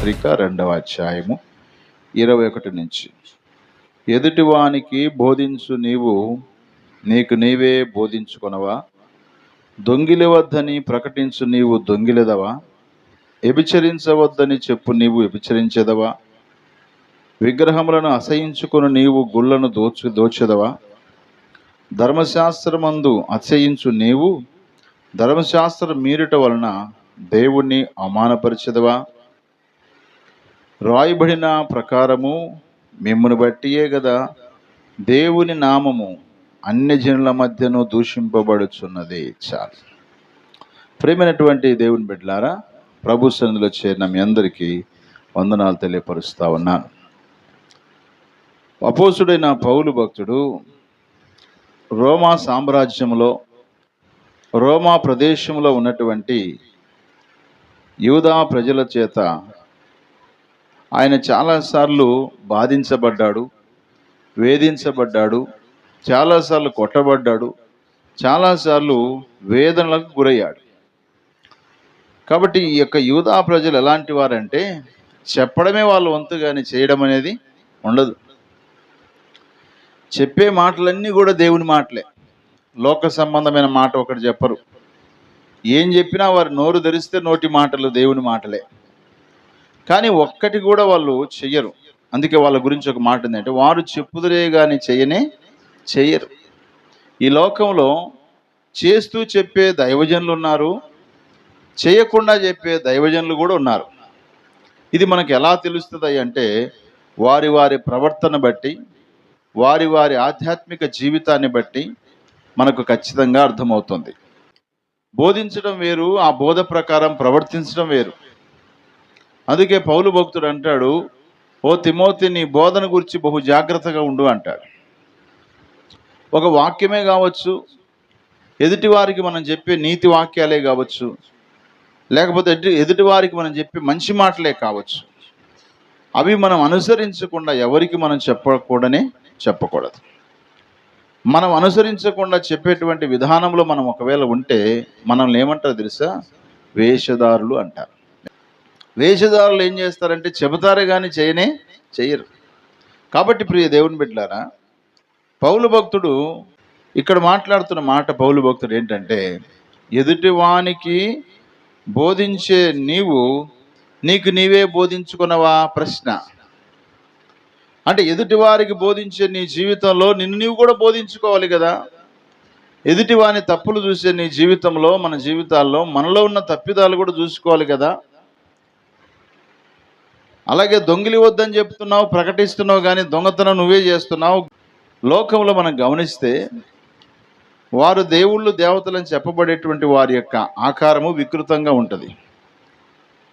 పత్రిక రెండవ అధ్యాయము ఇరవై ఒకటి నుంచి ఎదుటివానికి బోధించు నీవు నీకు నీవే బోధించుకొనవా? దొంగిలవద్దని ప్రకటించు నీవు దొంగిలెదవా? వ్యభిచరించవద్దని చెప్పు నీవు వ్యభిచరించెదవా? విగ్రహములను అసహించుకుని నీవు గుళ్ళను దోచు దోచెదవా? ధర్మశాస్త్రమందు అసహించు నీవు ధర్మశాస్త్రం మీరుట వలన దేవుణ్ణి అవమానపరిచెదవా? రాయబడిన ప్రకారము మిమ్మను బట్టియే కదా దేవుని నామము అన్ని జనుల మధ్యను దూషింపబడుచున్నది. చాలు. ప్రేమైనటువంటి దేవుని బిడ్డలారా ప్రభు సన్నిధిలో చేరిన మీ అందరికీ వందనాలు తెలియపరుస్తా ఉన్నాను. అపోసుడైన పౌలు భక్తుడు రోమా సామ్రాజ్యంలో రోమా ప్రదేశంలో ఉన్నటువంటి యూదా ప్రజల చేత ఆయన చాలాసార్లు బాధించబడ్డాడు వేధించబడ్డాడు చాలాసార్లు కొట్టబడ్డాడు చాలాసార్లు వేదనలకు గురయ్యాడు. కాబట్టి ఈ యొక్క యూదా ప్రజలు ఎలాంటి వారంటే చెప్పడమే వాళ్ళ వంతు కానీ చేయడం అనేది ఉండదు. చెప్పే మాటలన్నీ కూడా దేవుని మాటలే. లోక సంబంధమైన మాట ఒకటి చెప్పరు. ఏం చెప్పినా వారు నోరు ధరిస్తే నోటి మాటలు దేవుని మాటలే. కానీ ఒక్కటి కూడా వాళ్ళు చెయ్యరు. అందుకే వాళ్ళ గురించి ఒక మాట ఏంటంటే వారు చెప్పుదురే కానీ చెయ్యనే చెయ్యరు ఈ లోకంలో చేస్తూ చెప్పే దైవజనులు ఉన్నారు చేయకుండా చెప్పే దైవజనులు కూడా ఉన్నారు. ఇది మనకు ఎలా తెలుస్తుంది అంటే వారి వారి ప్రవర్తన బట్టి వారి వారి ఆధ్యాత్మిక జీవితాన్ని బట్టి మనకు ఖచ్చితంగా అర్థమవుతుంది. బోధించడం వేరు ఆ బోధ ప్రకారం ప్రవర్తించడం వేరు. అందుకే పౌలు భక్తుడు అంటాడు ఓ తిమోతి నీ బోధన గురించి బహు జాగ్రత్తగా ఉండు అంటాడు. ఒక వాక్యమే కావచ్చు ఎదుటి వారికి మనం చెప్పే నీతి వాక్యాలే కావచ్చు లేకపోతే ఎదుటి ఎదుటి వారికి మనం చెప్పే మంచి మాటలే కావచ్చు. అవి మనం అనుసరించకుండా ఎవరికి మనం చెప్పకూడనే చెప్పకూడదు. మనం అనుసరించకుండా చెప్పేటువంటి విధానంలో మనం ఒకవేళ ఉంటే మనల్ని ఏమంటారు తెలుసా? వేషధారులు అంటారు. వేషధారులు ఏం చేస్తారంటే చెబుతారే కానీ చేయనే చెయ్యరు. కాబట్టి ప్రియ దేవుని బిడ్డలారా పౌలు భక్తుడు ఇక్కడ మాట్లాడుతున్న మాట పౌలు భక్తుడు ఏంటంటే ఎదుటి వానికి బోధించే నీవు నీకు నీవే బోధించుకున్నవా ప్రశ్న. అంటే ఎదుటి వారికి బోధించే నీ జీవితంలో నిన్ను నీవు కూడా బోధించుకోవాలి కదా. ఎదుటి వాని తప్పులు చూసే నీ జీవితంలో మన జీవితాల్లో మనలో ఉన్న తప్పిదాలు కూడా చూసుకోవాలి కదా. అలాగే దొంగిలి వద్దని చెప్తున్నావు ప్రకటిస్తున్నావు కానీ దొంగతనం నువ్వే చేస్తున్నావు. లోకంలో మనం గమనిస్తే వారు దేవుళ్ళు దేవతలని చెప్పబడేటువంటి వారి యొక్క ఆకారము వికృతంగా ఉంటుంది.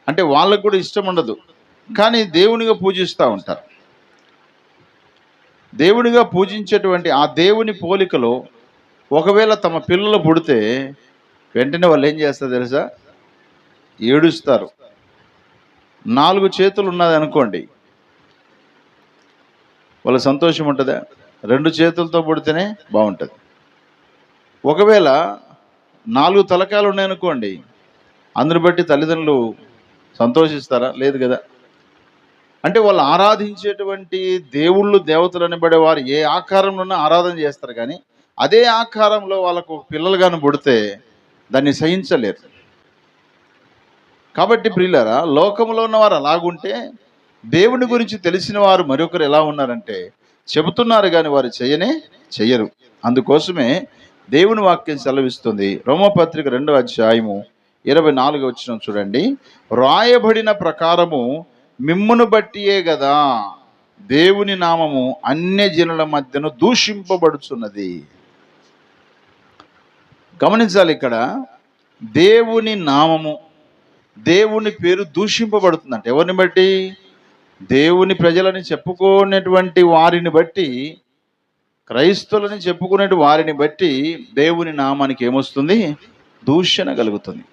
అంటే వాళ్ళకు కూడా ఇష్టం ఉండదు. కానీ దేవునిగా పూజిస్తూ ఉంటారు. దేవునిగా పూజించేటువంటి ఆ దేవుని పోలికలో ఒకవేళ తమ పిల్లలు పుడితే వెంటనే వాళ్ళు ఏం చేస్తారు తెలుసా? ఏడుస్తారు. నాలుగు చేతులు ఉన్నది అనుకోండి. వాళ్ళ సంతోషం ఉంటుందా? రెండు చేతులతో పుడితేనే బాగుంటుంది. ఒకవేళ నాలుగు తలకాలు ఉన్నాయనుకోండి అందుని బట్టి తల్లిదండ్రులు సంతోషిస్తారా? లేదు కదా. అంటే వాళ్ళు ఆరాధించేటువంటి దేవుళ్ళు దేవతలు అనబడే వారు ఏ ఆకారంలోనూ ఆరాధన చేస్తారు కానీ అదే ఆకారంలో వాళ్ళకు పిల్లలు కానీ పుడితే దాన్ని సహించలేరు. కాబట్టి ప్రియులరా లోకంలో ఉన్నవారు అలాగుంటే దేవుని గురించి తెలిసిన వారు మరొకరు ఎలా ఉన్నారంటే చెబుతున్నారు కానీ వారు చేయనే చెయ్యరు. అందుకోసమే దేవుని వాక్యం సెలవిస్తుంది. రోమపత్రిక రెండవ అధ్యాయము ఇరవై నాలుగు వచ్చిన చూడండి. రాయబడిన ప్రకారము మిమ్మును బట్టియే కదా దేవుని నామము అన్య జనుల మధ్యను దూషింపబడుచున్నది. గమనించాలి ఇక్కడ దేవుని నామము దేవుని పేరు దూషింపబడుతుందంట. ఎవరిని బట్టి? దేవుని ప్రజలని చెప్పుకునేటువంటి వారిని బట్టి క్రైస్తవులని చెప్పుకునే వారిని బట్టి దేవుని నామానికి ఏమొస్తుంది? దూషణ కలుగుతుంది.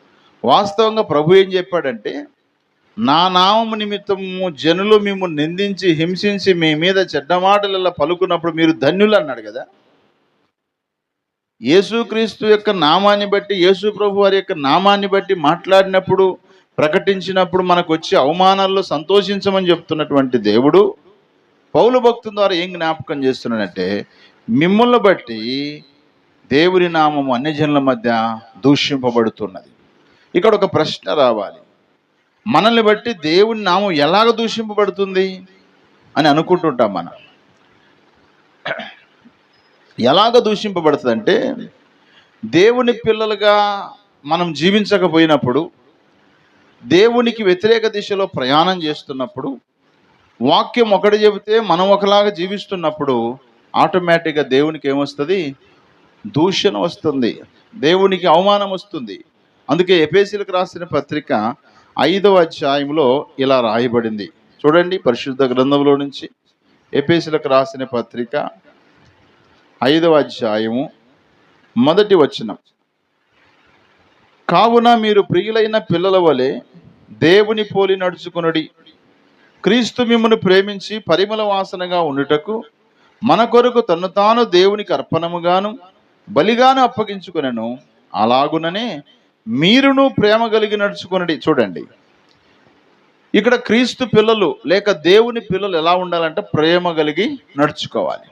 వాస్తవంగా ప్రభు ఏం చెప్పాడంటే నా నామము నిమిత్తము జనులు మేము నిందించి హింసించి మీ మీద చెడ్డ మాటలలో పలుకున్నప్పుడు మీరు ధన్యులు అన్నాడు కదా. యేసుక్రీస్తు యొక్క నామాన్ని బట్టి యేసు ప్రభు వారి యొక్క నామాన్ని బట్టి మాట్లాడినప్పుడు ప్రకటించినప్పుడు మనకు వచ్చే అవమానాల్లో సంతోషించమని చెప్తున్నటువంటి దేవుడు పౌలు భక్తుల ద్వారా ఏం జ్ఞాపకం చేస్తున్నాడంటే మిమ్మల్ని బట్టి దేవుని నామము అన్యజనుల మధ్య దూషింపబడుతున్నది. ఇక్కడ ఒక ప్రశ్న రావాలి. మనల్ని బట్టి దేవుని నామం ఎలాగ దూషింపబడుతుంది అని అనుకుంటుంటాం మనం. ఎలాగ దూషింపబడుతుందంటే దేవుని పిల్లలుగా మనం జీవించకపోయినప్పుడు దేవునికి వ్యతిరేక దిశలో ప్రయాణం చేస్తున్నప్పుడు వాక్యం ఒకటి చెబితే మనం ఒకలాగా జీవిస్తున్నప్పుడు ఆటోమేటిక్గా దేవునికి ఏమొస్తుంది? దూషణ వస్తుంది. దేవునికి అవమానం వస్తుంది. అందుకే ఎపేసీలకు రాసిన పత్రిక ఐదవ అధ్యాయంలో ఇలా రాయబడింది. చూడండి పరిశుద్ధ గ్రంథంలో నుంచి ఎపేసీలకు రాసిన పత్రిక ఐదవ అధ్యాయము మొదటి వచనం. కావున మీరు ప్రియులైన పిల్లల వలె దేవుని పోలి నడుచుకునుడి. క్రీస్తు మిమ్మను ప్రేమించి పరిమళ వాసనగా ఉండుటకు మన కొరకు తను తాను దేవునికి అర్పణముగాను బలిగాను అప్పగించుకునను. అలాగుననే మీరును ప్రేమ కలిగి నడుచుకునడి. చూడండి. ఇక్కడ క్రీస్తు పిల్లలు లేక దేవుని పిల్లలు ఎలా ఉండాలంటే ప్రేమ కలిగి నడుచుకోవాలి.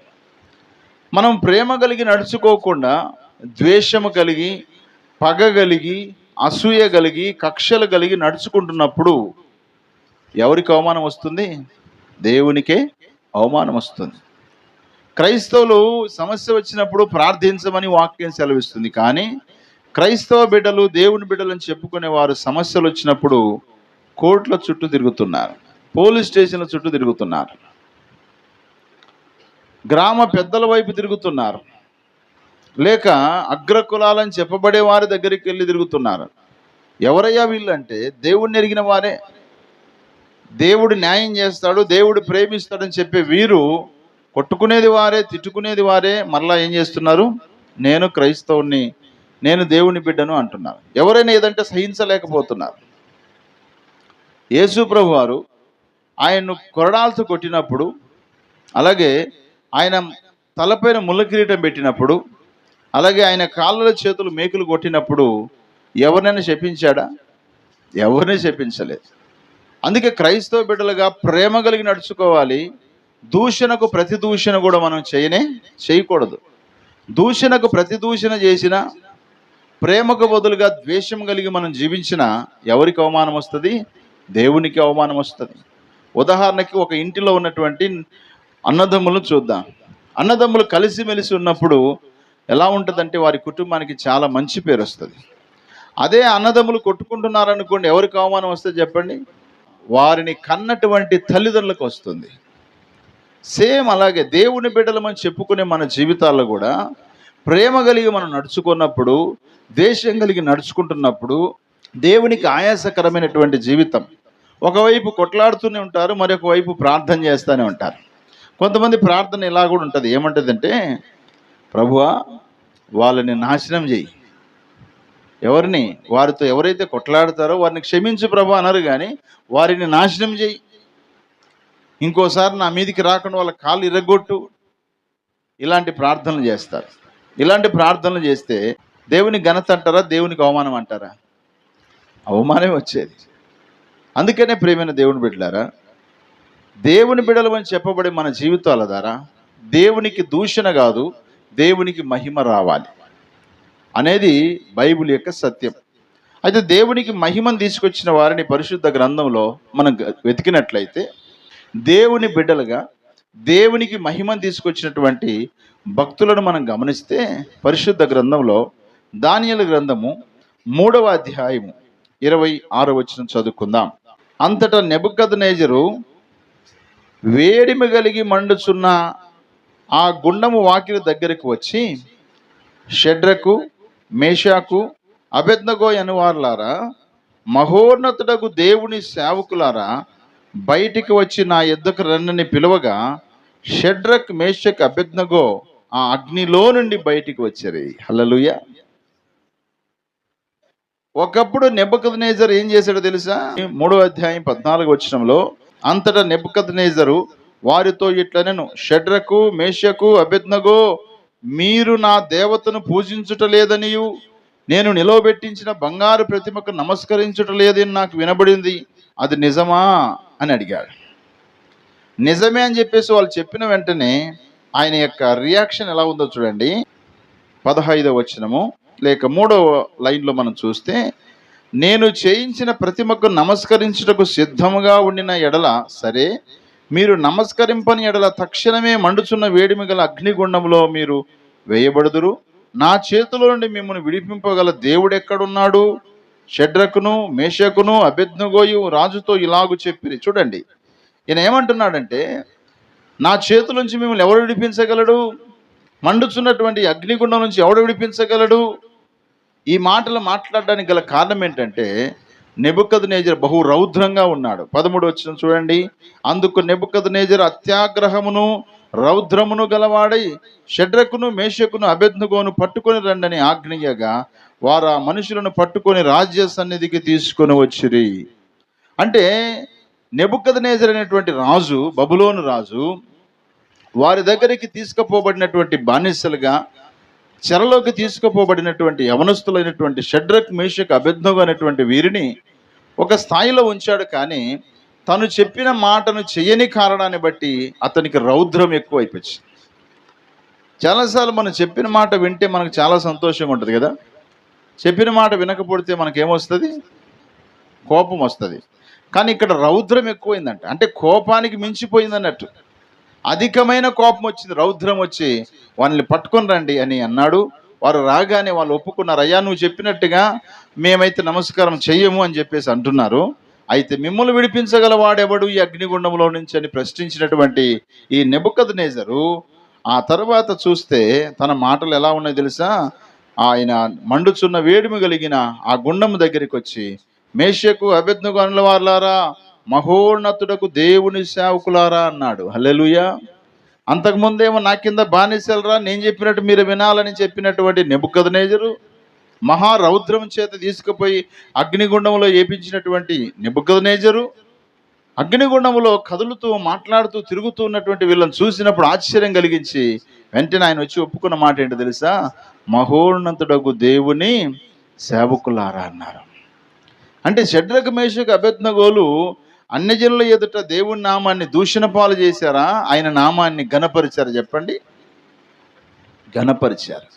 మనం ప్రేమ కలిగి నడుచుకోకుండా ద్వేషము కలిగి పగ కలిగి అసూయ కలిగి కక్షలు కలిగి నడుచుకుంటున్నప్పుడు ఎవరికి అవమానం వస్తుంది? దేవునికే అవమానం వస్తుంది. క్రైస్తవులు సమస్య వచ్చినప్పుడు ప్రార్థించమని వాక్యం సెలవిస్తుంది. కానీ క్రైస్తవ బిడ్డలు దేవుని బిడ్డలు అని చెప్పుకునే వారు సమస్యలు వచ్చినప్పుడు కోర్టుల చుట్టూ తిరుగుతున్నారు. పోలీస్ స్టేషన్ల చుట్టూ తిరుగుతున్నారు. గ్రామ పెద్దల వైపు తిరుగుతున్నారు. లేక అగ్రకులాలని చెప్పబడే వారి దగ్గరికి వెళ్ళి తిరుగుతున్నారు. ఎవరయ్యా వీళ్ళంటే దేవుడిని ఎరిగిన వారే. దేవుడు న్యాయం చేస్తాడు దేవుడు ప్రేమిస్తాడని చెప్పే వీరు కొట్టుకునేది వారే తిట్టుకునేది వారే మరలా ఏం చేస్తున్నారు? నేను క్రైస్తవుని నేను దేవుని బిడ్డను అంటున్నారు. ఎవరైనా ఏదంటే సహించలేకపోతున్నారు. యేసు ప్రభు వారు ఆయన్ను కొరడాలతో కొట్టినప్పుడు అలాగే ఆయన తలపైన ముళ్ళ కిరీటం పెట్టినప్పుడు అలాగే ఆయన కాళ్ళ చేతులు మేకులు కొట్టినప్పుడు ఎవరినైనా శపించాడా? ఎవరిని శపించలేదు. అందుకే క్రైస్తవ బిడ్డలుగా ప్రేమ కలిగి నడుచుకోవాలి. దూషణకు ప్రతి దూషణ కూడా మనం చేయనే చేయకూడదు. దూషణకు ప్రతి దూషణ చేసిన ప్రేమకు బదులుగా ద్వేషం కలిగి మనం జీవించిన ఎవరికి అవమానం వస్తుంది? దేవునికి అవమానం వస్తుంది. ఉదాహరణకి ఒక ఇంటిలో ఉన్నటువంటి అన్నదమ్ములను చూద్దాం. అన్నదమ్ములు కలిసిమెలిసి ఉన్నప్పుడు ఎలా ఉంటుందంటే వారి కుటుంబానికి చాలా మంచి పేరు వస్తుంది. అదే అన్నదమ్ములు కొట్టుకుంటున్నారనుకోండి ఎవరికి అవమానం వస్తే చెప్పండి? వారిని కన్నటువంటి తల్లిదండ్రులకు వస్తుంది. సేమ్ అలాగే దేవుని బిడ్డలమని చెప్పుకునే మన జీవితాల్లో కూడా ప్రేమ కలిగి మనం నడుచుకున్నప్పుడు దేశం కలిగి నడుచుకుంటున్నప్పుడు దేవునికి ఆయాసకరమైనటువంటి జీవితం. ఒకవైపు కొట్లాడుతూనే ఉంటారు మరొక వైపు ప్రార్థన చేస్తూనే ఉంటారు. కొంతమంది ప్రార్థన ఇలా కూడా ఉంటుంది. ఏమంటుందంటే ప్రభువా వాళ్ళని నాశనం చేయి. ఎవరిని వారితో ఎవరైతే కొట్లాడతారో వారిని క్షమించు ప్రభు అనరు కానీ వారిని నాశనం చేయి. ఇంకోసారి నా మీదికి రాకుండా వాళ్ళ కాళ్ళు ఇరగొట్టు. ఇలాంటి ప్రార్థనలు చేస్తారు. ఇలాంటి ప్రార్థనలు చేస్తే దేవుని ఘనత అంటారా దేవునికి అవమానం అంటారా? అవమానమే వచ్చేది. అందుకనే ప్రేమైన దేవుని బిడ్డలారా దేవుని బిడలు అని చెప్పబడే మన జీవితాల ద్వారా దేవునికి దూషణ కాదు దేవునికి మహిమ రావాలి అనేది బైబిల్ యొక్క సత్యం. అయితే దేవునికి మహిమను తీసుకొచ్చిన వారిని పరిశుద్ధ గ్రంథంలో మనం వెతికినట్లయితే దేవుని బిడ్డలుగా దేవునికి మహిమను తీసుకొచ్చినటువంటి భక్తులను మనం గమనిస్తే పరిశుద్ధ గ్రంథంలో దానియల గ్రంథము మూడవ అధ్యాయము ఇరవై ఆరు వచ్చిన చదువుకుందాం. అంతటా నెబుకద్నేజరు వేడిమి కలిగి మండుచున్న ఆ గుండము వాకిలి దగ్గరికి వచ్చి షడ్రకు మేషాకు అభెజ్ఞగో అనువార్లారా మహోన్నతుడకు దేవుని సేవకులారా బయటికి వచ్చి నా ఎద్దకు రన్నని పిలువగా షడ్రక్ మేషక్ అబెద్నగో ఆ అగ్నిలో నుండి బయటికి వచ్చారు. హలలుయ ఒకప్పుడు నెబ్బకద్నేజర్ ఏం చేశాడో తెలుసా? మూడో అధ్యాయం పద్నాలుగు వచ్చినంలో అంతటా నెబ్బకద్నేజరు వారితో ఇట్లనెను షడ్రకు మేషకు అభిజ్ఞగో మీరు నా దేవతను పూజించుట లేదనియు. నేను నిలవబెట్టించిన బంగారు ప్రతిమకు నమస్కరించుట లేదని నాకు వినబడింది. అది నిజమా? అని అడిగాడు. నిజమే అని చెప్పేసి వాళ్ళు చెప్పిన వెంటనే ఆయన యొక్క రియాక్షన్ ఎలా ఉందో చూడండి. పదహైదవ వచనము. లేక మూడవ లైన్లో మనం చూస్తే నేను చేయించిన ప్రతిమకు నమస్కరించుటకు సిద్ధముగా ఉండిన ఎడల సరే మీరు నమస్కరింపని ఎడల తక్షణమే మండుచున్న వేడిమి గల అగ్నిగుండంలో మీరు వేయబడుదురు. నా చేతిలో నుండి మిమ్మల్ని విడిపింపగల దేవుడు ఎక్కడున్నాడు? షడ్రకును మేషకును అభిజ్ఞగోయు రాజుతో ఇలాగు చెప్పిరి. చూడండి. ఈయన ఏమంటున్నాడంటే నా చేతుల నుంచి మిమ్మల్ని ఎవడు విడిపించగలడు? మండుచున్నటువంటి అగ్నిగుండం నుంచి ఎవడు విడిపించగలడు? ఈ మాటలు మాట్లాడడానికి గల కారణం ఏంటంటే నెబుకద్ నేజర్ బహు రౌద్రంగా ఉన్నాడు. పదమూడు వచ్చిన చూడండి. అందుకు నెబుకద్ నేజర్ అత్యాగ్రహమును రౌద్రమును గలవాడై షడ్రకును మేషకును అభెజ్ఞగోను పట్టుకొని రండని ఆజ్ఞయగా వారు ఆ మనుషులను పట్టుకొని రాజ్య సన్నిధికి తీసుకొని వచ్చిరి. అంటే నెబుకద్ నేజర్ అనేటువంటి రాజు బబులోను రాజు వారి దగ్గరికి తీసుకుపోబడినటువంటి బానిసలుగా చెరలోకి తీసుకుపోబడినటువంటి యవనస్తులైనటువంటి షడ్రక్ మేషక్ అభిజ్ఞం అనేటువంటి వీరిని ఒక స్థాయిలో ఉంచాడు కానీ తను చెప్పిన మాటను చేయని కారణాన్ని బట్టి అతనికి రౌద్రం ఎక్కువ అయిపోయింది చాలాసార్లు మనం చెప్పిన మాట వింటే మనకు చాలా సంతోషంగా ఉంటుంది కదా? చెప్పిన మాట వినకపోతే మనకేమొస్తుంది? కోపం వస్తుంది కానీ ఇక్కడ రౌద్రం ఎక్కువైందంట. అంటే కోపానికి మించిపోయింది అన్నట్టు అధికమైన కోపం వచ్చింది రౌద్రం వచ్చి వాళ్ళని పట్టుకొని రండి అని అన్నాడు. వారు రాగానే వాళ్ళు ఒప్పుకున్నారు అయ్యా నువ్వు చెప్పినట్టుగా మేమైతే నమస్కారం చెయ్యము అని చెప్పేసి అంటున్నారు. అయితే మిమ్మల్ని విడిపించగల వాడెవడు ఈ అగ్నిగుండంలో నుంచి అని ప్రశ్నించినటువంటి ఈ నెబుకద్ నేజరు ఆ తర్వాత చూస్తే తన మాటలు ఎలా ఉన్నాయో తెలుసా? ఆయన మండుచున్న వేడిమి కలిగిన ఆ గుండము దగ్గరికి వచ్చి మేషకు అభిజ్ఞకు వార్లారా మహోన్నతుడకు దేవుని సేవకులారా అన్నాడు. హల్లెలూయా. అంతకుముందేమో నా కింద బానిసలరా నేను చెప్పినట్టు మీరు వినాలని చెప్పినటువంటి నెబుకదనేజరు మహారౌద్రం చేత తీసుకుపోయి అగ్నిగుండంలో ఏపించినటువంటి నిబుకదనేజరు అగ్నిగుండంలో కదులుతూ మాట్లాడుతూ తిరుగుతూ ఉన్నటువంటి వీళ్ళని చూసినప్పుడు ఆశ్చర్యం కలిగించి వెంటనే ఆయన వచ్చి ఒప్పుకున్న మాట ఏంటో తెలుసా? మహోన్నతుడకు దేవుని సేవకులారా అన్నారు. అంటే షడ్రక మేషకు అభ్యర్థనగోలు అన్యజనుల ఎదుట దేవుని నామాన్ని దూషణ పాలు చేశారా? ఆయన నామాన్ని ఘనపరిచారు? చెప్పండి. గణపరిచారు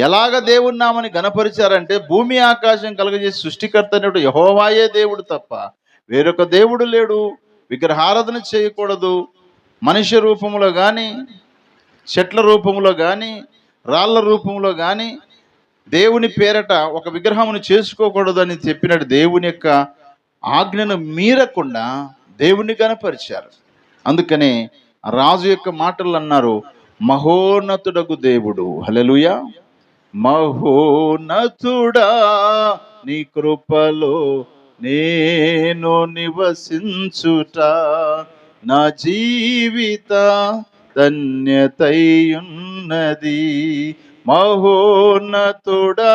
ఎలాగ దేవుని నామాన్ని గణపరిచారంటే భూమి ఆకాశం కలుగజేసి సృష్టికర్త అనేటు యహోవాయే దేవుడు తప్ప వేరొక దేవుడు లేడు. విగ్రహారాధన చేయకూడదు. మనిషి రూపంలో కానీ చెట్ల రూపంలో కానీ రాళ్ళ రూపంలో కానీ దేవుని పేరట ఒక విగ్రహమును చేసుకోకూడదని చెప్పినట్టు దేవుని యొక్క ఆజ్ఞను మీరకుండా దేవుణ్ణి కనపరిచారు అందుకనే రాజు యొక్క మాటలు అన్నారు మహోన్నతుడకు దేవుడు. హలెలుయ మహోన్నతుడా నీ కృపలో నేను నివసించుట నా జీవిత ధన్యతయున్నది. మహోన్నతుడా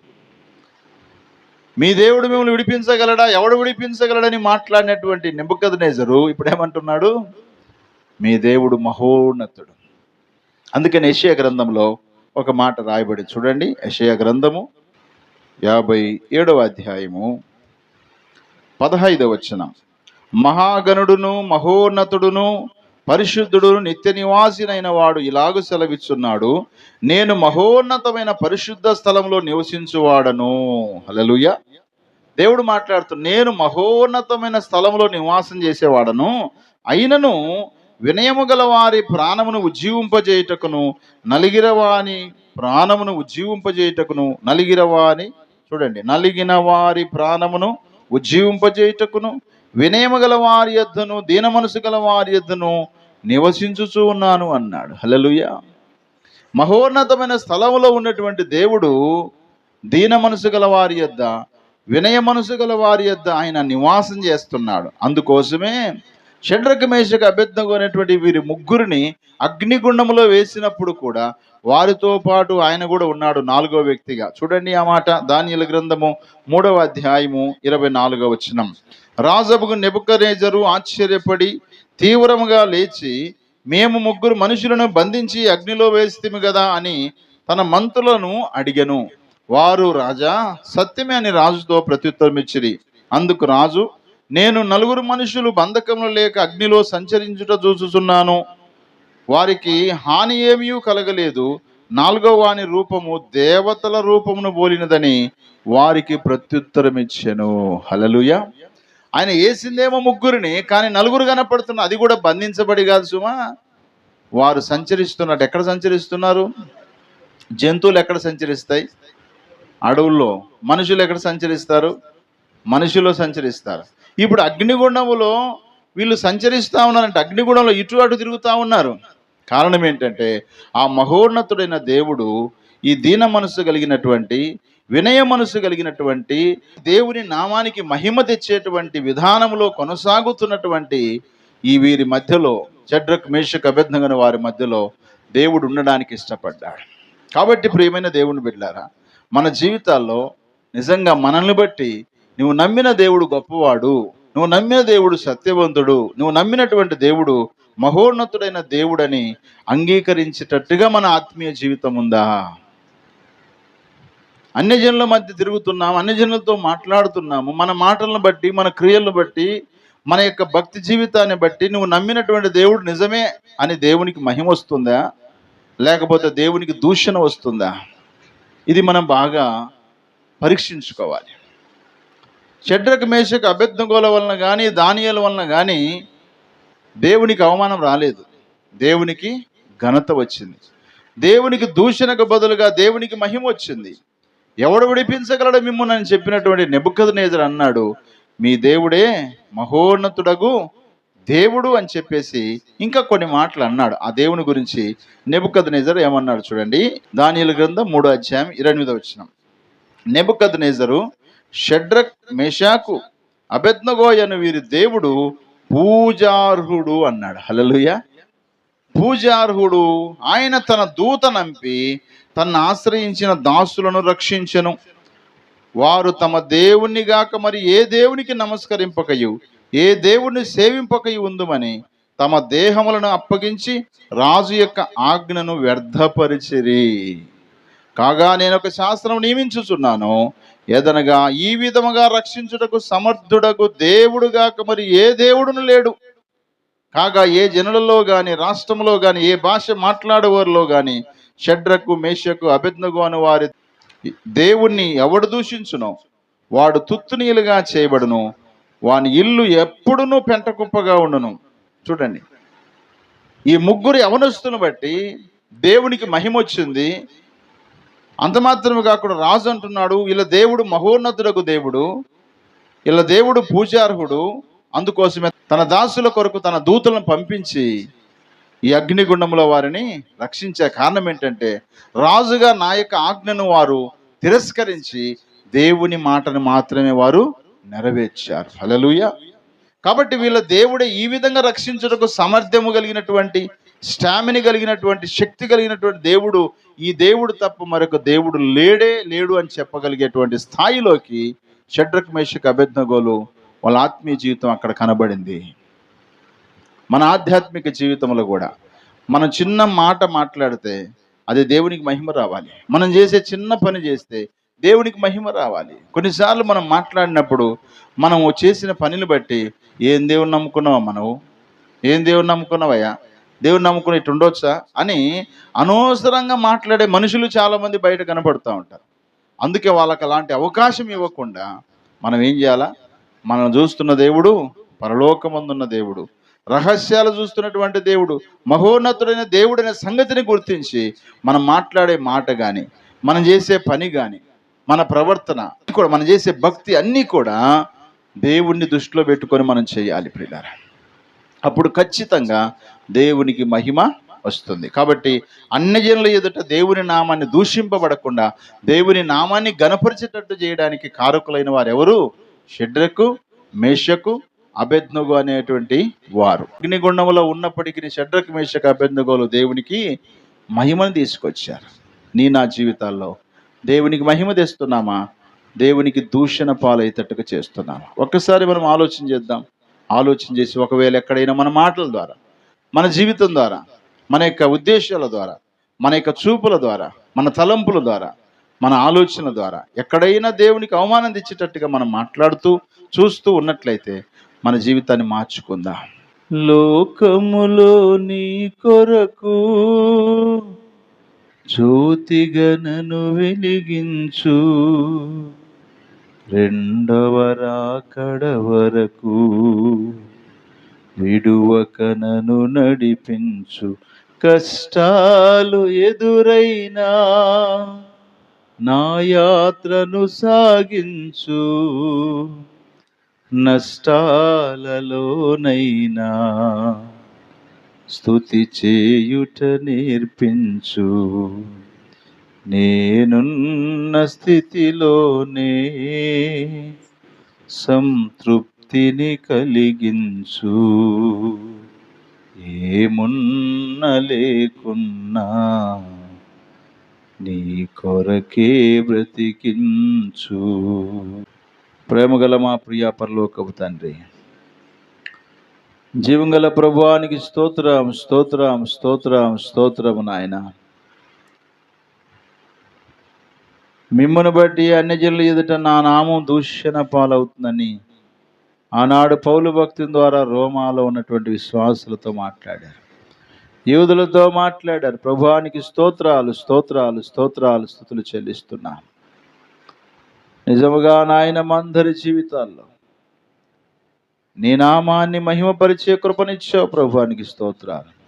మీ దేవుడు మిమ్మల్ని విడిపించగలడా? ఎవడు విడిపించగలడని మాట్లాడినటువంటి నెబుకదనేజరు ఇప్పుడు ఏమంటున్నాడు మీ దేవుడు మహోన్నతుడు. అందుకని యషయ గ్రంథంలో ఒక మాట రాయబడి చూడండి యషయ గ్రంథము యాభై ఏడవ అధ్యాయము పదహైదవ వచనం. మహాగణుడును మహోన్నతుడును పరిశుద్ధుడు నిత్య నివాసినైన వాడు ఇలాగు సెలవిచ్చున్నాడు. నేను మహోన్నతమైన పరిశుద్ధ స్థలంలో నివసించువాడను. హలలుయ దేవుడు మాట్లాడుతూ నేను మహోన్నతమైన స్థలంలో నివాసం చేసేవాడను. అయినను వినయము గల వారి ప్రాణమును ఉజ్జీవింపజేయుటకును నలిగిరవాని ప్రాణమును ఉజ్జీవింపజేయుటకును నలిగిరవాని చూడండి నలిగిన వారి ప్రాణమును ఉజ్జీవింపజేయుటకును వినయము గల వారి యొద్దను దీన మనసు గల వారి యొద్దను నివసించుచూ ఉన్నాను అన్నాడు. హలలుయ మహోన్నతమైన స్థలంలో ఉన్నటువంటి దేవుడు దీన మనసు గల వారి యొద్ద వినయ మనసు గల వారి యొద్ద ఆయన నివాసం చేస్తున్నాడు. అందుకోసమే షడ్రక మేషకు అభ్యర్థం అనేటువంటి వీరి ముగ్గురిని అగ్నిగుండములో వేసినప్పుడు కూడా వారితో పాటు ఆయన కూడా ఉన్నాడు నాలుగో వ్యక్తిగా. చూడండి ఆ మాట దానియల గ్రంథము మూడవ అధ్యాయము ఇరవై నాలుగవ వచనం. రాజబుకు నెబుకరేజరు ఆశ్చర్యపడి తీవ్రముగా లేచి మేము ముగ్గురు మనుషులను బంధించి అగ్నిలో వేస్తిమి కదా అని తన మంత్రులను అడిగను. వారు రాజా సత్యమే అని రాజుతో ప్రత్యుత్తరం ఇచ్చిరి అందుకు రాజు నేను నలుగురు మనుషులు బంధకంలో లేక అగ్నిలో సంచరించుట చూచుచున్నాను. వారికి హాని ఏమీ కలగలేదు. నాలుగో వాని రూపము దేవతల రూపమును పోలినదని వారికి ప్రత్యుత్తరం ఇచ్చెను హలలుయ ఆయన వేసిందేమో ముగ్గురిని కానీ నలుగురు కనపడుతున్న అది కూడా బంధించబడి కాదు సుమా. వారు సంచరిస్తున్నట్టు ఎక్కడ సంచరిస్తున్నారు? జంతువులు ఎక్కడ సంచరిస్తాయి? అడవుల్లో. మనుషులు ఎక్కడ సంచరిస్తారు? మనుషులు సంచరిస్తారు. ఇప్పుడు అగ్నిగుండములో వీళ్ళు సంచరిస్తూ ఉన్నారంటే అగ్నిగుండంలో ఇటు అటు తిరుగుతూ ఉన్నారు. కారణం ఏంటంటే ఆ మహోన్నతుడైన దేవుడు ఈ దీన మనస్సు కలిగినటువంటి వినయ మనసు కలిగినటువంటి దేవుని నామానికి మహిమ తెచ్చేటువంటి విధానంలో కొనసాగుతున్నటువంటి ఈ వీరి మధ్యలో చడ్రక్ మేషక్ అభ్యర్థంగా వారి మధ్యలో దేవుడు ఉండడానికి ఇష్టపడ్డాడు. కాబట్టి ప్రియమైన దేవుని బిడ్డారా మన జీవితాల్లో నిజంగా మనల్ని బట్టి నువ్వు నమ్మిన దేవుడు గొప్పవాడు నువ్వు నమ్మిన దేవుడు సత్యవంతుడు నువ్వు నమ్మినటువంటి దేవుడు మహోన్నతుడైన దేవుడని అంగీకరించేటట్టుగా మన ఆత్మీయ జీవితం ఉందా? అన్యజనుల మధ్య తిరుగుతున్నాము అన్యజనులతో మాట్లాడుతున్నాము. మన మాటలను బట్టి మన క్రియలను బట్టి మన యొక్క భక్తి జీవితాన్ని బట్టి నువ్వు నమ్మినటువంటి దేవుడు నిజమే అని దేవునికి మహిమ వస్తుందా? లేకపోతే దేవునికి దూషణ వస్తుందా? ఇది మనం బాగా పరీక్షించుకోవాలి. చెడ్రకు మేషకు అభ్యర్థగోల వలన కానీ దానియాల వలన కానీ దేవునికి అవమానం రాలేదు. దేవునికి ఘనత వచ్చింది. దేవునికి దూషణకు బదులుగా దేవునికి మహిమ వచ్చింది. ఎవడు విడిపించగలడు మిమ్మల్ని అని చెప్పినటువంటి నెబుకద్ నేజర్ అన్నాడు మీ దేవుడే మహోన్నతుడగు దేవుడు అని చెప్పేసి ఇంకా కొన్ని మాటలు అన్నాడు. ఆ దేవుని గురించి నెబుకద్ నేజర్ ఏమన్నాడు చూడండి దానియుల గ్రంథం మూడో అధ్యాయం ఇరవై ఎనిమిదో వచ్చిన నెబుకద్ నేజరు షడ్రక్ మేషాకు అబెద్నగోయను వీరి దేవుడు పూజార్హుడు అన్నాడు. హలలుయ పూజార్హుడు ఆయన తన దూత నంపి తను ఆశ్రయించిన దాసులను రక్షించెను. వారు తమ దేవుణ్ణి గాక మరి ఏ దేవునికి నమస్కరింపకయు ఏ దేవుణ్ణి సేవింపకయు ఉందుమని తమ దేహములను అప్పగించి రాజు యొక్క ఆజ్ఞను వ్యర్థపరిచిరి. కాగా నేను ఒక శాస్త్రం నియమించుచున్నాను. ఏదనగా ఈ విధముగా రక్షించుటకు సమర్థుడకు దేవుడుగాక మరి ఏ దేవుడును లేడు. కాగా ఏ జనులలో కానీ రాష్ట్రంలో కానీ ఏ భాష మాట్లాడేవారిలో కానీ షడ్రకు మేషకు అభిజ్ఞకు అని వారి దేవుణ్ణి ఎవడు దూషించును వాడు తుత్తునీలుగా చేయబడును. వాని ఇల్లు ఎప్పుడునూ పెంటకుప్పగా ఉండును. చూడండి. ఈ ముగ్గురు అవనస్తును బట్టి దేవునికి మహిమ వచ్చింది అంత మాత్రమే కాకుండా రాజు అంటున్నాడు ఇలా దేవుడు మహోన్నతుడకు దేవుడు ఇలా దేవుడు పూజార్హుడు అందుకోసమే తన దాసుల కొరకు తన దూతలను పంపించి ఈ అగ్నిగుండంలో వారిని రక్షించే కారణం ఏంటంటే రాజుగా నా యొక్క ఆజ్ఞను వారు తిరస్కరించి దేవుని మాటను మాత్రమే వారు నెరవేర్చారు. హల్లెలూయా. కాబట్టి వీళ్ళ దేవుడే ఈ విధంగా రక్షించుటకు సామర్థ్యము కలిగినటువంటి స్టామిన కలిగినటువంటి శక్తి కలిగినటువంటి దేవుడు ఈ దేవుడు తప్ప మరొక దేవుడు లేడే లేడు అని చెప్పగలిగేటువంటి స్థాయిలోకి షడ్రక్ మేషక్ అభెజ్ఞగోలు వాళ్ళ ఆత్మీయ జీవితం అక్కడ కనబడింది. మన ఆధ్యాత్మిక జీవితంలో కూడా మనం చిన్న మాట మాట్లాడితే అది దేవునికి మహిమ రావాలి. మనం చేసే చిన్న పని చేస్తే దేవునికి మహిమ రావాలి. కొన్నిసార్లు మనం మాట్లాడినప్పుడు మనం చేసిన పనిని బట్టి ఏం దేవుని నమ్ముకున్నావా మనవు? ఏం దేవుని నమ్ముకున్నావయ్యా? దేవుని నమ్ముకుని ఇటు ఉండొచ్చా? అని అనవసరంగా మాట్లాడే మనుషులు చాలామంది బయట కనపడుతూ ఉంటారు. అందుకే వాళ్ళకి అలాంటి అవకాశం ఇవ్వకుండా మనం ఏం చేయాలా? మనం చూస్తున్న దేవుడు పరలోకమందున్న దేవుడు. రహస్యాలు చూస్తున్నటువంటి దేవుడు మహోన్నతుడైన దేవుడైన సంగతిని గుర్తించి మనం మాట్లాడే మాట కానీ మనం చేసే పని కానీ మన ప్రవర్తన కూడా మనం చేసే భక్తి అన్నీ కూడా దేవుణ్ణి దృష్టిలో పెట్టుకొని మనం చేయాలి ప్రియులారా. అప్పుడు ఖచ్చితంగా దేవునికి మహిమ వస్తుంది. కాబట్టి అన్ని జనుల ఎదుట దేవుని నామాన్ని దూషింపబడకుండా దేవుని నామాన్ని గనపరిచేటట్టు చేయడానికి కారకులైన వారు ఎవరు షడ్రకు మేషకు అభెజ్ఞగు అనేటువంటి వారు. అగ్నిగుండంలో ఉన్నప్పటికీ షడ్రకు మేషకు అభెజ్ఞగోలు దేవునికి మహిమను తీసుకొచ్చారు. నీ నా జీవితాల్లో దేవునికి మహిమ తెస్తున్నామా? దేవునికి దూషణ పాలయ్యేటట్టుగా చేస్తున్నామా ఒక్కసారి మనం ఆలోచన చేద్దాం. ఆలోచన చేసి ఒకవేళ ఎక్కడైనా మన మాటల ద్వారా మన జీవితం ద్వారా మన యొక్క ఉద్దేశాల ద్వారా మన యొక్క చూపుల ద్వారా మన తలంపుల ద్వారా మన ఆలోచన ద్వారా ఎక్కడైనా దేవునికి అవమానం తెచ్చేటట్టుగా మనం మాట్లాడుతూ చూస్తూ ఉన్నట్లయితే మన జీవితాన్ని మార్చుకుందాం. లోకములో నీ కొరకు జ్యోతిగనను వెలిగించు. రెండవ రాకడ వరకు విడువక నన్ను నడిపించు. కష్టాలు ఎదురైనా నా యాత్రను సాగించు. నష్టాలలోనైనా స్థుతి చేయుట నేర్పించు. నేనున్న స్థితిలోనే సంతృప్తిని కలిగించు. ఏమున్న లేకున్నా నీ కొరకే బ్రతికించు. ప్రేమగల మా ప్రియ పరలోకపు తండ్రి జీవంగల ప్రభువానికి స్తోత్రం స్తోత్రం స్తోత్రం స్తోత్రం నాయన. మిమ్మను బట్టి అన్ని జనుల ఎదుట నా నామం దూషణ పాలవుతుందని ఆనాడు పౌలు భక్తి ద్వారా రోమాలో ఉన్నటువంటి విశ్వాసులతో మాట్లాడారు. యూదులతో మాట్లాడారు. ప్రభువానికి స్తోత్రాలు స్తోత్రాలు స్తోత్రాలు స్థుతులు చెల్లిస్తున్నాను. నిజముగా నాయన మందరి జీవితాల్లో నీ నామాన్ని మహిమపరిచే కృపనిచ్చావు ప్రభువానికి స్తోత్రాలు.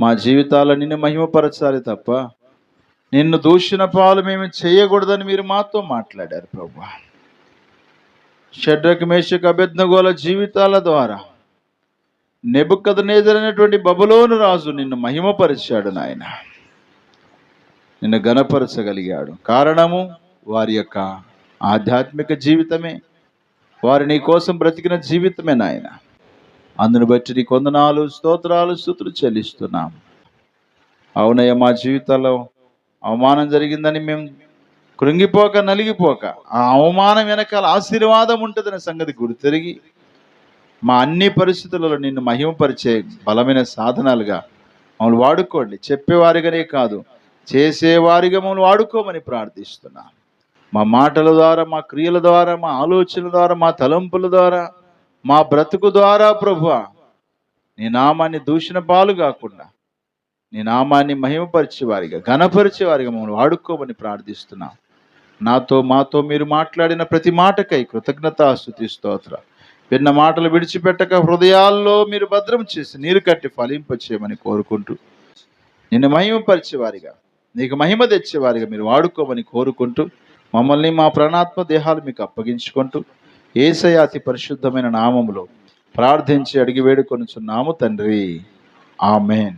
మా జీవితాల నిన్ను మహిమపరచాలి తప్ప నిన్ను దూషణ పాలు మేము చేయకూడదని మీరు మాతో మాట్లాడారు ప్రభు షడ్రక్ మేషక్ అభ్యర్థగోల జీవితాల ద్వారా నెబుకదనేదరైనటువంటి బబులోను రాజు నిన్ను మహిమపరిచాడు నాయన. నిన్ను గనపరచగలిగాడు కారణము వారి యొక్క ఆధ్యాత్మిక జీవితమే. వారి నీ కోసం బ్రతికిన జీవితమే నాయన. అందును బట్టి నీ కొందనాలు స్తోత్రాలు స్థుతులు చెల్లిస్తున్నాం. అవునయ్య మా జీవితంలో అవమానం జరిగిందని మేము కృంగిపోక నలిగిపోక ఆ అవమానం వెనకాల ఆశీర్వాదం ఉంటుందనే సంగతి గుర్తిరిగి మా అన్ని పరిస్థితులలో నిన్ను మహిమపరిచే బలమైన సాధనాలుగా మమ్మల్ని వాడుకోండి. చెప్పేవారిగానే కాదు చేసేవారిగా మమ్మల్ని వాడుకోమని ప్రార్థిస్తున్నా. మా మాటల ద్వారా మా క్రియల ద్వారా మా ఆలోచనల ద్వారా మా తలంపుల ద్వారా మా బ్రతుకు ద్వారా ప్రభు నీ నామాన్ని దూషణ పాలు కాకుండా నీ నామాన్ని మహిమపరిచేవారిగా ఘనపరిచేవారిగా మమ్మల్ని వాడుకోమని ప్రార్థిస్తున్నాం. నాతో మాతో మీరు మాట్లాడిన ప్రతి మాటకై కృతజ్ఞత స్థుతి స్తోత్ర. విన్న మాటలు విడిచిపెట్టక హృదయాల్లో మీరు భద్రం చేసి నీరు కట్టి ఫలింపచేయమని కోరుకుంటూ నిన్ను మహిమపరిచేవారిగా నీకు మహిమ తెచ్చేవారిగా మీరు వాడుకోమని కోరుకుంటూ మమ్మల్ని మా ప్రాణాత్మ దేహాలు మీకు అప్పగించుకుంటూ ఏసయ అతి పరిశుద్ధమైన నామములో ప్రార్థించి అడిగి వేడుకొనుచున్నాము తండ్రి. ఆమెన్.